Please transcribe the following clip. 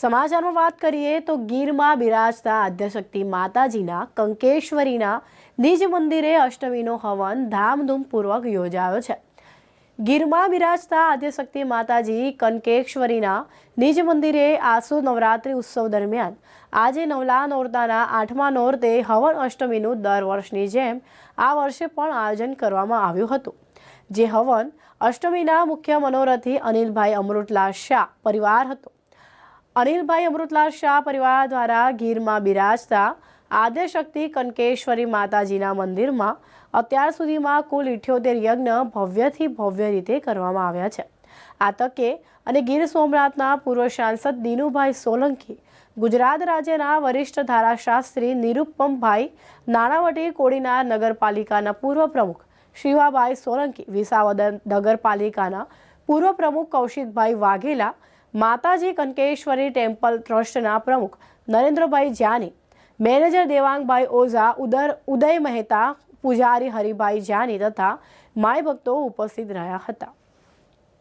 સમાચારમાં વાત કરીએ તો ગીરમાં બિરાજતા આદ્યશક્તિ માતાજીના, કંકેશ્વરીના નિજ મંદિરે અષ્ટમીનો હવન ધામધૂમપૂર્વક યોજાયો છે. ગીરમાં બિરાજતા આદ્યશક્તિ માતાજી કંકેશ્વરીના નિજ મંદિરે આસુ નવરાત્રિ ઉત્સવ દરમિયાન આજે નવલા નોરતાના આઠમા નોરતે હવન અષ્ટમીનું દર વર્ષની જેમ આ વર્ષે પણ આયોજન કરવામાં આવ્યું હતું. જે હવન અષ્ટમીના મુખ્ય મનોરથી અનિલભાઈ અમૃતલાલ શાહ પરિવાર હતો. અનિલભાઈ અમૃતલાલ શાહ પરિવાર દ્વારા ગીરમાં બિરાજતા આદ્યશક્તિ કનકેશ્વરી માતાજીના મંદિરમાં અત્યાર સુધીમાં કુલ ઇઠ્યોતેર યજ્ઞ ભવ્યથી ભવ્ય રીતે કરવામાં આવ્યા છે. આ તકે અને ગીર સોમનાથના પૂર્વ સાંસદ દિનુભાઈ સોલંકી, ગુજરાત રાજ્યના વરિષ્ઠ ધારાશાસ્ત્રી નિરુપમભાઈ નાણાવટી કોડીના નગરપાલિકાના પૂર્વ પ્રમુખ શિવાભાઈ સોલંકી, વિસાવદર નગરપાલિકાના પૂર્વ પ્રમુખ કૌશિકભાઈ વાઘેલા માતાજી કંકેશ્વરી ટેમ્પલ ટ્રસ્ટના પ્રમુખ નરેન્દ્રભાઈ જાની મેનેજર દેવાંગભાઈ ઓઝા, ઉદર, ઉદય મહેતા, પૂજારી હરિભાઈ જાની તથા માય ભક્તો ઉપસ્થિત રહ્યા હતા.